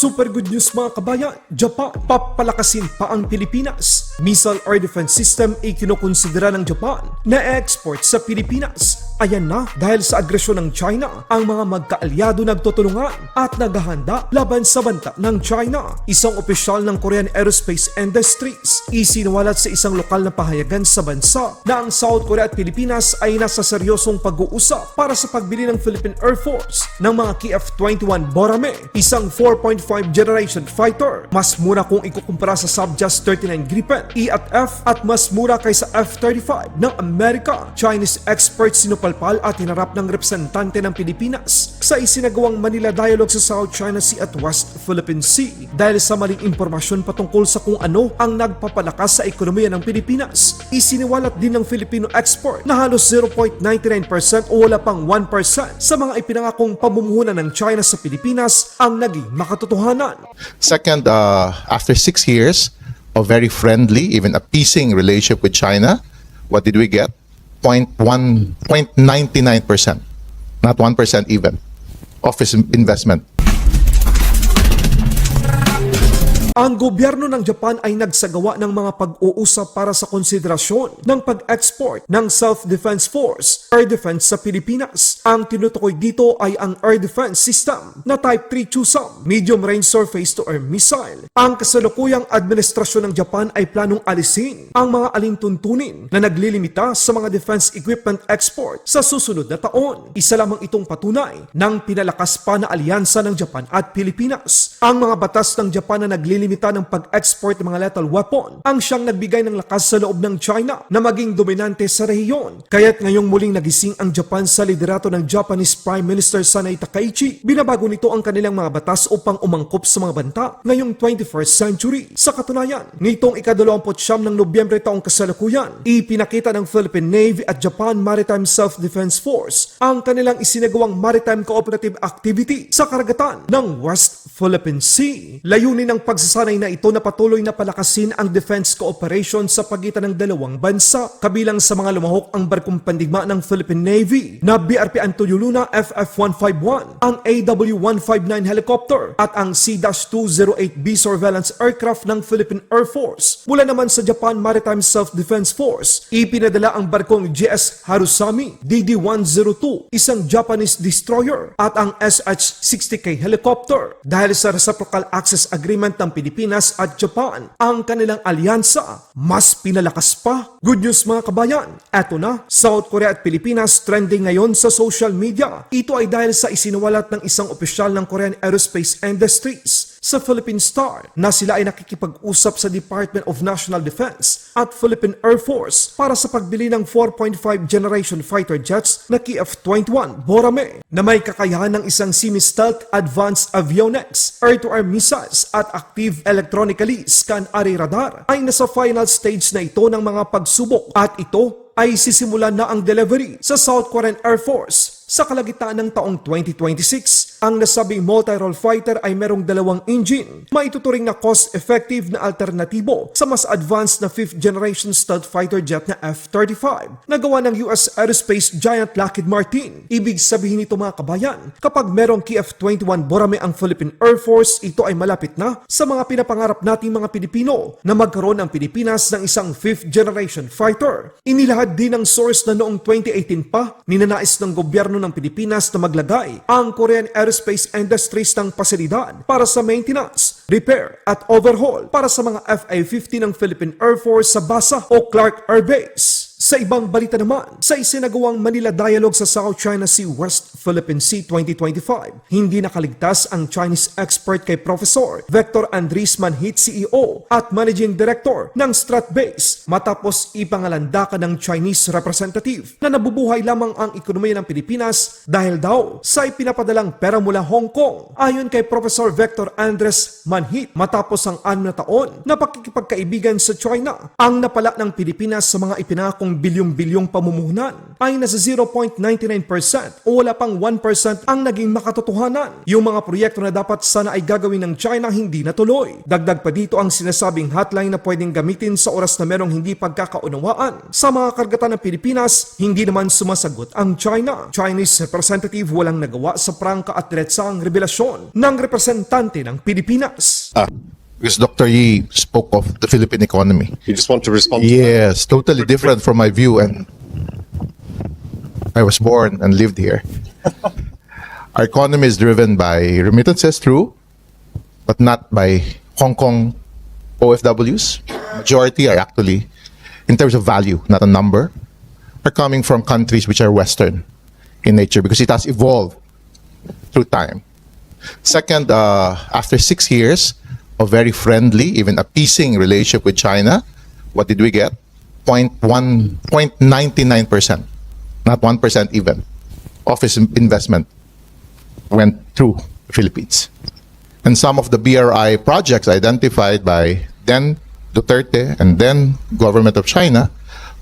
Super good news mga kabayan, Japan papalakasin pa ang Pilipinas. Missile Air Defense System ay kinukonsidera ng Japan na export sa Pilipinas. Ayan na dahil sa agresyon ng China, ang mga magkaalyado nagtutulungan at naghahanda laban sa banta ng China. Isang opisyal ng Korean Aerospace Industries isinawalat sa isang lokal na pahayagan sa bansa na ang South Korea at Pilipinas ay nasa seryosong pag-uusap para sa pagbili ng Philippine Air Force ng mga KF-21 Borame, isang 4.5 generation fighter. Mas mura kung ikukumpara sa Subjust 39 Gripen, E at F at mas mura kaysa F-35 ng Amerika. Chinese experts sinupalpal at hinarap ng representante ng Pilipinas sa isinagawang Manila Dialogue sa South China Sea at West Philippine Sea dahil sa maling impormasyon patungkol sa kung ano ang nagpapalakas sa ekonomiya ng Pilipinas. Isiniwalat din ng Filipino export na halos 0.99% o wala pang 1% sa mga ipinangakong pamumuhunan ng China sa Pilipinas ang naging makatotohanan. Second, uh, after six years of very friendly, even appeasing relationship with China, what did we get? 0.1, 0.99%, not 1% even, office investment. Ang gobyerno ng Japan ay nagsagawa ng mga pag-uusap para sa konsiderasyon ng pag-export ng Self-Defense Force, Air Defense sa Pilipinas. Ang tinutukoy dito ay ang Air Defense System na Type 3 Chusam Medium Range Surface-to-Air Missile. Ang kasalukuyang administrasyon ng Japan ay planong alisin ang mga alintuntunin na naglilimita sa mga defense equipment export sa susunod na taon. Isa lamang itong patunay ng pinalakas pa na alyansa ng Japan at Pilipinas. Ang mga batas ng Japan na naglilimita ng pag-export ng mga lethal weapon ang siyang nagbigay ng lakas sa loob ng China na maging dominante sa rehiyon. Kaya't ngayong muling nagising ang Japan sa liderato ng Japanese Prime Minister Sanai Takaichi, binabago nito ang kanilang mga batas upang umangkop sa mga banta ngayong 21st century. Sa katunayan, nitong ikadalawamput siyam ng Nobyembre taong kasalukuyan, ipinakita ng Philippine Navy at Japan Maritime Self-Defense Force ang kanilang isinagawang maritime cooperative activity sa karagatan ng West Philippine Sea. Layunin ng pagsasanay na ito na patuloy na palakasin ang defense cooperation sa pagitan ng dalawang bansa. Kabilang sa mga lumahok ang barkong pandigma ng Philippine Navy na BRP Antonio Luna FF-151, ang AW-159 helicopter at ang C-208B surveillance aircraft ng Philippine Air Force. Mula naman sa Japan Maritime Self-Defense Force, ipinadala ang barkong GS Harusami DD-102, isang Japanese destroyer at ang SH-60K helicopter. Dahil sa reciprocal access agreement ng Pilipinas at Japan, ang kanilang alyansa mas pinalakas pa. Good news mga kabayan, eto na, South Korea at Pilipinas trending ngayon sa social media. Ito ay dahil sa isinuwalat ng isang opisyal ng Korean Aerospace Industries sa Philippine Star na sila ay nakikipag-usap sa Department of National Defense at Philippine Air Force para sa pagbili ng 4.5 generation fighter jets na KF-21 Borame na may kakayahan ng isang semi-stealth advanced avionics, air-to-air missiles at active electronically scan array radar ay nasa final stage na ito ng mga pagsubok. At ito ay sisimulan na ang delivery sa South Korean Air Force sa kalagitan ng taong 2026, ang nasabing multi-role fighter ay merong dalawang engine, maituturing na cost-effective na alternatibo sa mas advanced na 5th generation stealth fighter jet na F-35 na gawa ng US aerospace giant Lockheed Martin. Ibig sabihin nito mga kabayan, kapag merong KF-21 Borame ang Philippine Air Force, ito ay malapit na sa mga pinapangarap nating mga Pilipino na magkaroon ng Pilipinas ng isang 5th generation fighter. Inilahad din ng source na noong 2018 pa, ninanais ng gobyerno ng Pilipinas na maglagay ang Korean Aerospace Industries ng pasilidad para sa maintenance, repair at overhaul para sa mga FA-50 ng Philippine Air Force sa Basa o Clark Air Base. Sa ibang balita naman, sa isinagawang Manila Dialogue sa South China Sea West Philippine Sea 2025, hindi nakaligtas ang Chinese expert kay Professor Vector Andres Manhit CEO at Managing Director ng Stratbase matapos ipangalandakan ng Chinese representative na nabubuhay lamang ang ekonomiya ng Pilipinas dahil daw sa ipinapadalang pera mula Hong Kong. Ayon kay Professor Vector Andres Manhit, matapos ang anim na taon na pakikipagkaibigan sa China, ang napala ng Pilipinas sa mga ipinakong ng bilyong-bilyong pamumuhunan ay nasa 0.99% o wala pang 1% ang naging makatotohanan. Yung mga proyekto na dapat sana ay gagawin ng China hindi natuloy. Dagdag pa dito ang sinasabing hotline na pwedeng gamitin sa oras na merong hindi pagkakaunawaan. Sa mga karagatan ng Pilipinas, hindi naman sumasagot ang China. Chinese representative walang nagawa sa prangka at diretsang revelasyon ng representante ng Pilipinas. Ah, because Dr. Yi spoke of the Philippine economy. You just want to respond to Yes, totally different from my view and I was born and lived here. Our economy is driven by remittances, true, but not by Hong Kong OFWs. Majority are actually, in terms of value, not a number, are coming from countries which are Western in nature because it has evolved through time. Second, uh, after six years of very friendly, even appeasing relationship with China, what did we get? 0.1, 0.99%, not 1% even, office in- investment went through Philippines. And some of the BRI projects identified by then Duterte and then government of China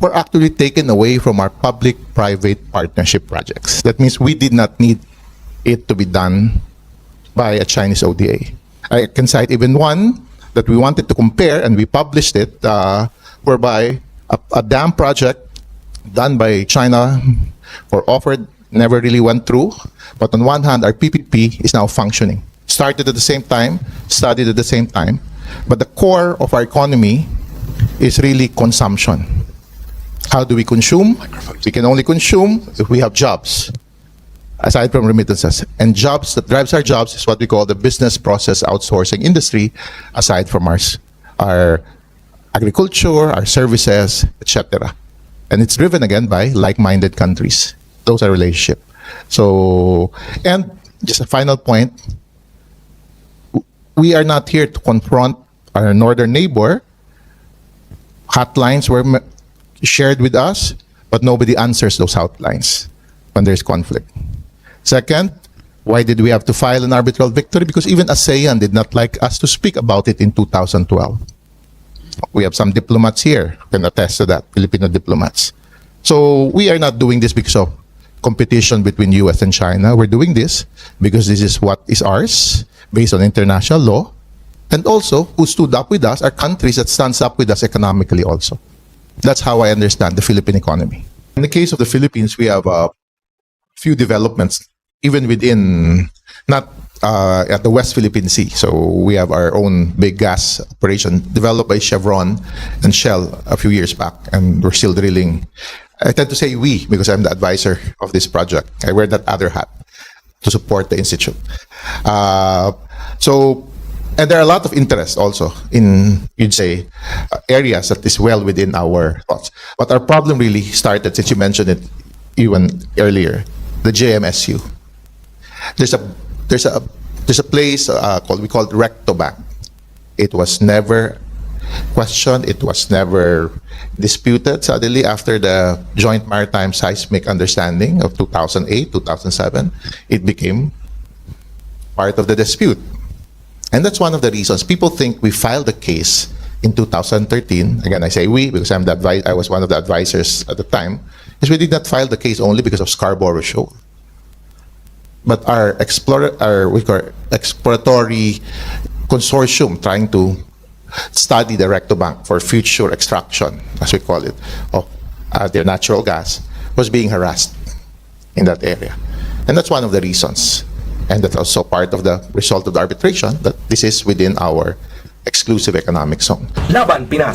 were actually taken away from our public-private partnership projects. That means we did not need it to be done by a Chinese ODA. I can cite even one that we wanted to compare and we published it, uh, whereby a, a dam project done by China or offered never really went through. But on one hand, our PPP is now functioning. Started at the same time, studied at the same time. But the core of our economy is really consumption. How do we consume? We can only consume if we have jobs aside from remittances. And jobs that drives our jobs is what we call the business process outsourcing industry, aside from our, s- our agriculture, our services, etc. And it's driven again by like-minded countries. Those are relationship. So, and just a final point, we are not here to confront our northern neighbor. Hotlines were shared with us, but nobody answers those hotlines when there's conflict. Second, why did we have to file an arbitral victory? Because even ASEAN did not like us to speak about it in 2012. We have some diplomats here can attest to that, Filipino diplomats. So we are not doing this because of competition between US and China. We're doing this because this is what is ours based on international law. And also, who stood up with us are countries that stands up with us economically also. That's how I understand the Philippine economy. In the case of the Philippines, we have a few developments, even within, not uh, at the West Philippine Sea. So we have our own big gas operation developed by Chevron and Shell a few years back, and we're still drilling. I tend to say we because I'm the advisor of this project. I wear that other hat to support the institute. Uh, so, and there are a lot of interest also in, you'd say, uh, areas that is well within our thoughts. But our problem really started, since you mentioned it even earlier, the JMSU. There's a there's a there's a place uh, called we call it Rectobank. It was never questioned. It was never disputed. Suddenly, after the Joint Maritime Seismic Understanding of 2008, 2007, it became part of the dispute. And that's one of the reasons people think we filed the case in 2013. Again, I say we because I'm the advi- I was one of the advisors at the time. Is we did not file the case only because of Scarborough Shoal. But our explore our we call exploratory consortium trying to study the Rectobank for future extraction, as we call it, of uh, their natural gas was being harassed in that area. And that's one of the reasons. And that's also part of the result of the arbitration that this is within our exclusive economic zone. Laban Pinas.